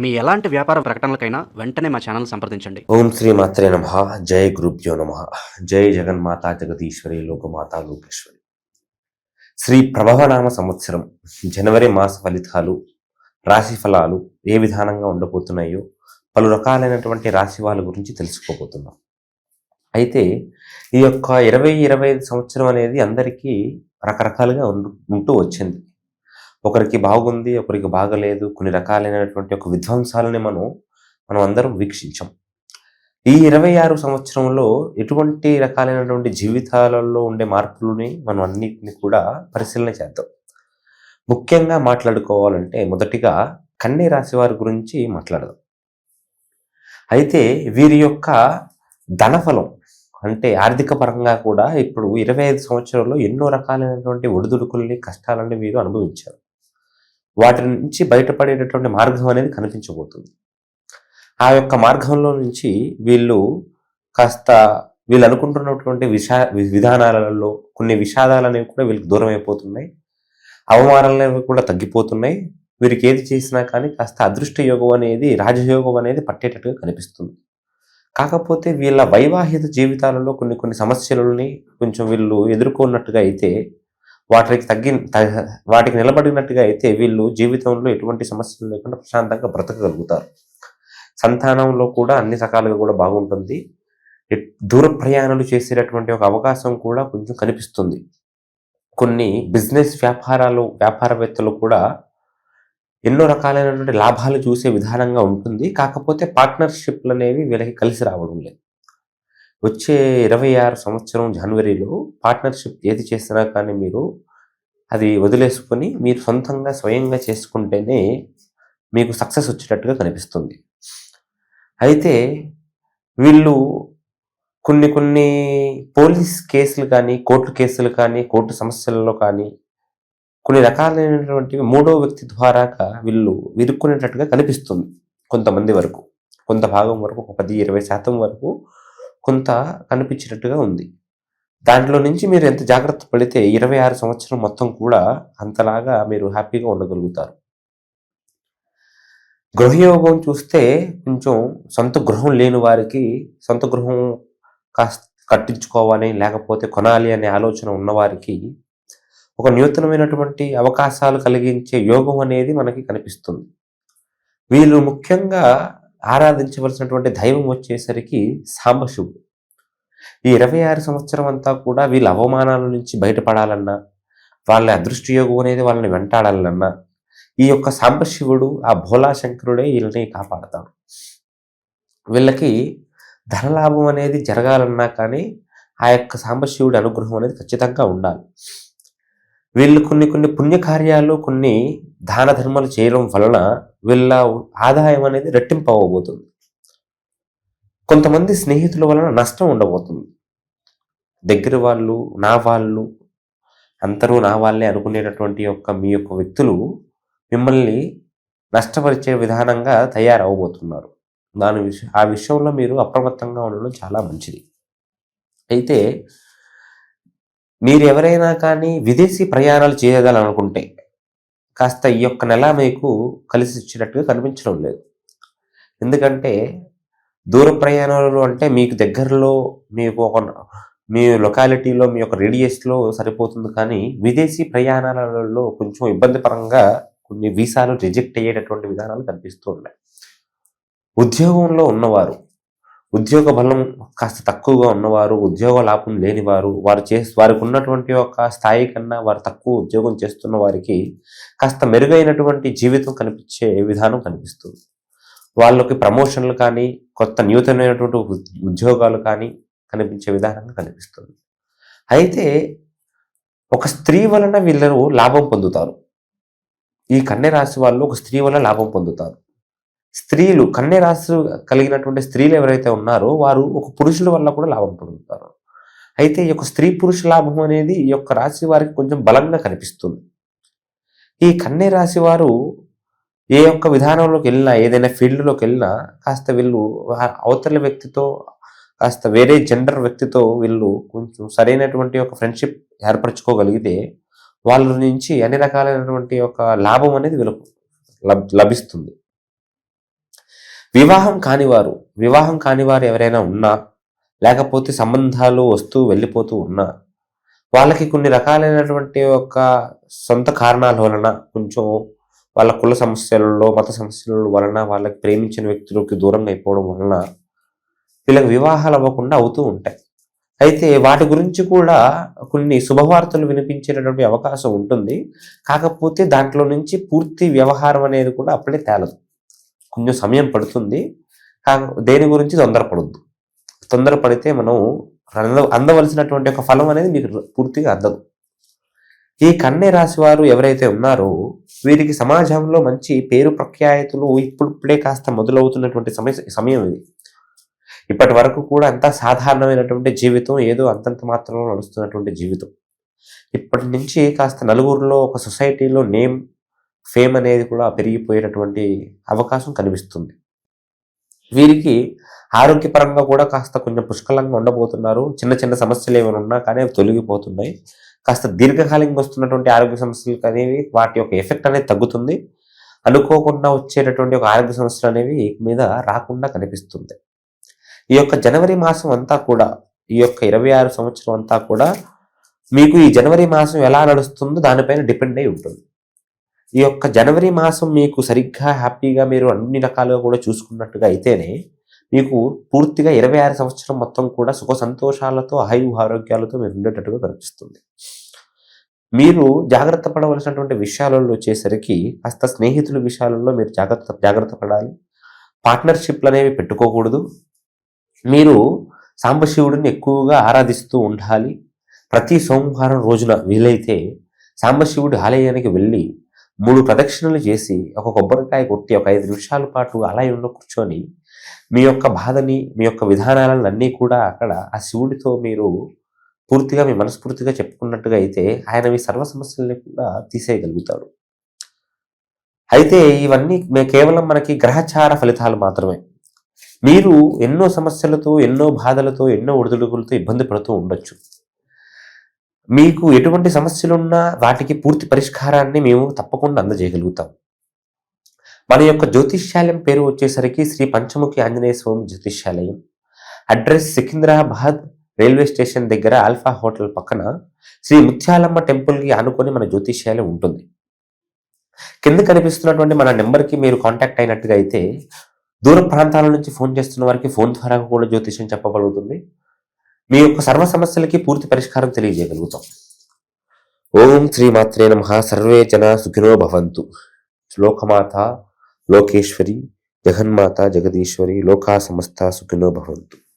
మీ ఎలాంటి వ్యాపార ప్రకటనలకైనా వెంటనే మా ఛానల్ సంప్రదించండి. ఓం శ్రీ మాత్రే నమ. జయ గురుభ్యో నమ. జయ జగన్మాత జగదీశ్వరి లోకమాత లోకేశ్వరి. శ్రీ ప్రభవనామ సంవత్సరం జనవరి మాస ఫలితాలు రాశి ఫలాలు ఏ విధానంగా ఉండబోతున్నాయో పలు రకాలైనటువంటి రాశి వాళ్ళ గురించి తెలుసుకోబోతున్నాం. అయితే ఈ యొక్క ఇరవై ఇరవై ఐదు సంవత్సరం అనేది అందరికీ రకరకాలుగా ఉంటూ వచ్చింది. ఒకరికి బాగుంది ఒకరికి బాగలేదు కొన్ని రకాలైనటువంటి ఒక విధ్వంసాలని మనం మనం అందరం వీక్షించాం. ఈ ఇరవై ఆరు సంవత్సరంలో ఎటువంటి రకాలైనటువంటి జీవితాలలో ఉండే మార్పులని మనం అన్నిటిని కూడా పరిశీలన చేద్దాం. ముఖ్యంగా మాట్లాడుకోవాలంటే మొదటిగా కన్నీ రాశి వారి గురించి మాట్లాడదాం. అయితే వీరి యొక్క ధనఫలం అంటే ఆర్థిక పరంగా కూడా ఇప్పుడు ఇరవై ఐదు సంవత్సరాల్లో ఎన్నో రకాలైనటువంటి ఒడిదుడుకుల్ని కష్టాలని వీరు అనుభవించారు. వాటి నుంచి బయటపడేటటువంటి మార్గం అనేది కనిపించబోతుంది. ఆ యొక్క మార్గంలో నుంచి వీళ్ళు కాస్త వీళ్ళు అనుకుంటున్నటువంటి విషా వి- విధానాలలో కొన్ని విషాదాలు అనేవి కూడా వీళ్ళకి దూరం అయిపోతున్నాయి అవమానాలు అనేవి కూడా తగ్గిపోతున్నాయి. వీరికి ఏది చేసినా కానీ కాస్త అదృష్ట యోగం అనేది రాజయోగం అనేది పట్టేటట్టుగా కనిపిస్తుంది. కాకపోతే వీళ్ళ వైవాహిక జీవితాలలో కొన్ని కొన్ని సమస్యలని కొంచెం వీళ్ళు ఎదుర్కొన్నట్టుగా అయితే వాటికి తగ్గి వాటికి నిలబడినట్టుగా అయితే వీళ్ళు జీవితంలో ఎటువంటి సమస్యలు లేకుండా ప్రశాంతంగా బ్రతకగలుగుతారు. సంతానంలో కూడా అన్ని రకాలుగా కూడా బాగుంటుంది. దూర ప్రయాణాలు చేసేటటువంటి ఒక అవకాశం కూడా కొంచెం కనిపిస్తుంది. కొన్ని బిజినెస్ వ్యాపారాలు వ్యాపారవేత్తలు కూడా ఎన్నో రకాలైనటువంటి లాభాలు చూసే విధానంగా ఉంటుంది. కాకపోతే పార్ట్నర్షిప్లు అనేవి వీళ్ళకి కలిసి రావడం లేదు. వచ్చే ఇరవై ఆరు సంవత్సరం జనవరిలో పార్ట్నర్షిప్ ఏది చేసినా కానీ మీరు అది వదిలేసుకొని మీరు సొంతంగా స్వయంగా చేసుకుంటేనే మీకు సక్సెస్ వచ్చేటట్టుగా కనిపిస్తుంది. అయితే వీళ్ళు కొన్ని కొన్ని పోలీస్ కేసులు కానీ కోర్టు కేసులు కానీ కోర్టు సమస్యలలో కానీ కొన్ని రకాలైనటువంటి మూడో వ్యక్తి ద్వారాగా వీళ్ళు విరుక్కునేటట్టుగా కనిపిస్తుంది. కొంతమంది వరకు కొంత భాగం వరకు ఒక పది ఇరవై శాతం వరకు కొంత కనిపించినట్టుగా ఉంది. దాంట్లో నుంచి మీరు ఎంత జాగ్రత్త పడితే ఇరవై ఆరు సంవత్సరం మొత్తం కూడా అంతలాగా మీరు హ్యాపీగా ఉండగలుగుతారు. గృహయోగం చూస్తే కొంచెం సొంత గృహం లేని వారికి సొంత గృహం కాస్త కట్టించుకోవాలి లేకపోతే కొనాలి అనే ఆలోచన ఉన్నవారికి ఒక నూతనమైనటువంటి అవకాశాలు కలిగించే యోగం అనేది మనకి కనిపిస్తుంది. వీళ్ళు ముఖ్యంగా ఆరాధించవలసినటువంటి దైవం వచ్చేసరికి సాంబశివుడు. ఈ ఇరవై ఆరు సంవత్సరం అంతా కూడా వీళ్ళ అవమానాల నుంచి బయటపడాలన్నా వాళ్ళ అదృష్టయోగం అనేది వాళ్ళని వెంటాడాలన్నా ఈ యొక్క సాంబశివుడు ఆ భోలా శంకరుడే వీళ్ళని కాపాడతాడు. వీళ్ళకి ధనలాభం అనేది జరగాలన్నా కానీ ఆ యొక్క సాంబశివుడి అనుగ్రహం అనేది ఖచ్చితంగా ఉండాలి. వీళ్ళు కొన్ని కొన్ని పుణ్యకార్యాలు కొన్ని దాన ధర్మాలు చేయడం వలన వీళ్ళ ఆదాయం అనేది రెట్టింపు అవ్వబోతుంది కొంతమంది స్నేహితుల వలన నష్టం ఉండబోతుంది. దగ్గర వాళ్ళు నా వాళ్ళు అందరూ నా వాళ్ళే అనుకునేటటువంటి యొక్క మీ యొక్క వ్యక్తులు మిమ్మల్ని నష్టపరిచే విధానంగా తయారవబోతున్నారు దాని విషయం ఆ విషయంలో మీరు అప్రమత్తంగా ఉండడం చాలా మంచిది. అయితే మీరు ఎవరైనా కానీ విదేశీ ప్రయాణాలు చేయగలనుకుంటే కాస్త ఈ యొక్క నెల మీకు కలిసి ఇచ్చినట్టుగా కనిపించడం లేదు. ఎందుకంటే దూర ప్రయాణాలు అంటే మీకు దగ్గరలో మీకు ఒక మీ లొకాలిటీలో మీ యొక్క రేడియస్లో సరిపోతుంది కానీ విదేశీ ప్రయాణాలలో కొంచెం ఇబ్బందిపరంగా కొన్ని వీసాలు రిజెక్ట్ అయ్యేటటువంటి విధానాలు కనిపిస్తూ ఉన్నాయి. ఉద్యోగంలో ఉన్నవారు ఉద్యోగ బలం కాస్త తక్కువగా ఉన్నవారు ఉద్యోగ లాభం లేనివారు వారు చే వారికి ఉన్నటువంటి ఒక స్థాయి కన్నా వారు తక్కువ ఉద్యోగం చేస్తున్న వారికి కాస్త మెరుగైనటువంటి జీవితం కనిపించే విధానం కనిపిస్తుంది. వాళ్ళకి ప్రమోషన్లు కానీ కొత్త నూతనమైనటువంటి ఉద్- ఉద్యోగాలు కానీ కనిపించే విధానంగా కనిపిస్తుంది. అయితే ఒక స్త్రీ వలన వీళ్ళరు లాభం పొందుతారు. ఈ కన్య రాశి వాళ్ళు ఒక స్త్రీ వల్ల లాభం పొందుతారు. స్త్రీలు కన్యరాశి కలిగినటువంటి స్త్రీలు ఎవరైతే ఉన్నారో వారు ఒక పురుషుల వల్ల కూడా లాభం పొందుతారు. అయితే ఈ యొక్క స్త్రీ పురుష లాభం అనేది ఈ యొక్క రాశి వారికి కొంచెం బలంగా కనిపిస్తుంది. ఈ కన్య రాశి వారు ఏ యొక్క విధానంలోకి వెళ్ళినా ఏదైనా ఫీల్డ్లోకి వెళ్ళినా కాస్త వీళ్ళు అవతల వ్యక్తితో కాస్త వేరే జెండర్ వ్యక్తితో వీళ్ళు కొంచెం సరైనటువంటి ఒక ఫ్రెండ్షిప్ ఏర్పరచుకోగలిగితే వాళ్ళ నుంచి అన్ని రకాలైనటువంటి ఒక లాభం అనేది వీళ్ళకు లబ్- లభిస్తుంది. వివాహం కానివారు వివాహం కానివారు ఎవరైనా ఉన్నా లేకపోతే సంబంధాలు వస్తూ వెళ్ళిపోతూ ఉన్నా వాళ్ళకి కొన్ని రకాలైనటువంటి ఒక సొంత కారణాల వలన కొంచెం వాళ్ళ కుల సమస్యలలో మత సమస్యల వలన వాళ్ళకి ప్రేమించిన వ్యక్తులకి దూరంగా అయిపోవడం వలన వీళ్ళకి వివాహాలు అవ్వకుండా అవుతూ ఉంటాయి. అయితే వాటి గురించి కూడా కొన్ని శుభవార్తలు వినిపించేటటువంటి అవకాశం ఉంటుంది. కాకపోతే దాంట్లో నుంచి పూర్తి వ్యవహారం అనేది కూడా అప్పుడే తేలదు. కొంచెం సమయం పడుతుంది. దేని గురించి తొందరపడద్దు. తొందరపడితే మనం అంద అందవలసినటువంటి ఒక ఫలం అనేది మీకు పూర్తిగా అందదు. ఈ కన్నె రాశి వారు ఎవరైతే ఉన్నారో వీరికి సమాజంలో మంచి పేరు ప్రఖ్యాతులు ఇప్పుడిప్పుడే కాస్త మొదలవుతున్నటువంటి సమయ సమయం ఇది. ఇప్పటి వరకు కూడా అంతా సాధారణమైనటువంటి జీవితం ఏదో అంతంత మాత్రంలో నడుస్తున్నటువంటి జీవితం. ఇప్పటి నుంచి కాస్త నలుగురిలో ఒక సొసైటీలో నేమ్ ఫేమ్ అనేది కూడా పెరిగిపోయేటటువంటి అవకాశం కనిపిస్తుంది. వీరికి ఆరోగ్యపరంగా కూడా కాస్త కొంచెం పుష్కలంగా ఉండబోతున్నారు. చిన్న చిన్న సమస్యలు ఏమైనా ఉన్నా కానీ అవి తొలగిపోతున్నాయి. కాస్త దీర్ఘకాలికంగా వస్తున్నటువంటి ఆరోగ్య సమస్యలు అనేవి వాటి యొక్క ఎఫెక్ట్ అనేది తగ్గుతుంది. అనుకోకుండా వచ్చేటటువంటి ఒక ఆరోగ్య సమస్యలు అనేవి మీద రాకుండా కనిపిస్తుంది. ఈ యొక్క జనవరి మాసం అంతా కూడా ఈ యొక్క ఇరవై ఆరు సంవత్సరం అంతా కూడా మీకు ఈ జనవరి మాసం ఎలా నడుస్తుందో దానిపైన డిపెండ్ అయి ఉంటుంది. ఈ యొక్క జనవరి మాసం మీకు సరిగ్గా హ్యాపీగా మీరు అన్ని రకాలుగా కూడా చూసుకున్నట్టుగా అయితేనే మీకు పూర్తిగా ఇరవై ఆరు సంవత్సరం మొత్తం కూడా సుఖ సంతోషాలతో ఆయు ఆరోగ్యాలతో మీరు ఉండేటట్టుగా కనిపిస్తుంది. మీరు జాగ్రత్త పడవలసినటువంటి విషయాలలో వచ్చేసరికి కాస్త స్నేహితుల విషయాలలో మీరు జాగ్రత్త జాగ్రత్త పడాలి. పార్ట్నర్షిప్లు అనేవి పెట్టుకోకూడదు. మీరు సాంబశివుడిని ఎక్కువగా ఆరాధిస్తూ ఉండాలి. ప్రతి సోమవారం రోజున వీలైతే సాంబశివుడి ఆలయానికి వెళ్ళి మూడు ప్రదక్షిణలు చేసి ఒక కొబ్బరికాయ కొట్టి ఒక ఐదు నిమిషాల పాటు ఆలయంలో కూర్చొని మీ యొక్క బాధని మీ యొక్క విధానాలను అన్నీ కూడా అక్కడ ఆ శివుడితో మీరు పూర్తిగా మీ మనస్ఫూర్తిగా చెప్పుకున్నట్టుగా అయితే ఆయన మీ సర్వ సమస్యల్ని కూడా తీసేయగలుగుతాడు. అయితే ఇవన్నీ కేవలం మనకి గ్రహచార ఫలితాలు మాత్రమే. మీరు ఎన్నో సమస్యలతో ఎన్నో బాధలతో ఎన్నో ఒడిదుడుకులతో ఇబ్బంది పడుతూ ఉండొచ్చు. మీకు ఎటువంటి సమస్యలున్నా వాటికి పూర్తి పరిష్కారాన్ని మేము తప్పకుండా అందజేయగలుగుతాం. మన యొక్క జ్యోతిష్యాలయం పేరు వచ్చేసరికి శ్రీ పంచముఖి ఆంజనేయ స్వామి జ్యోతిష్యాలయం. అడ్రస్ సికింద్రాబాద్ రైల్వే స్టేషన్ దగ్గర ఆల్ఫా హోటల్ పక్కన శ్రీ ముత్యాలమ్మ టెంపుల్కి ఆనుకొని మన జ్యోతిష్యాలయం ఉంటుంది. కింద కనిపిస్తున్నటువంటి మన నెంబర్కి మీరు కాంటాక్ట్ అయినట్టుగా అయితే దూర ప్రాంతాల నుంచి ఫోన్ చేస్తున్న వారికి ఫోన్ ద్వారా కూడా జ్యోతిష్యం చెప్పబడుతుంది మీ యొక్క సర్వ సమస్యలకి పూర్తి పరిష్కారం తెలియజేయగలుగుతాం. ఓం శ్రీ మాత్రే నమ. సర్వే జన సుఖినో భవంతు. లోకమాత లోకేశ్వరి జగన్మాత జగదీశ్వరి లోకా సమస్త సుఖినో భవంతు.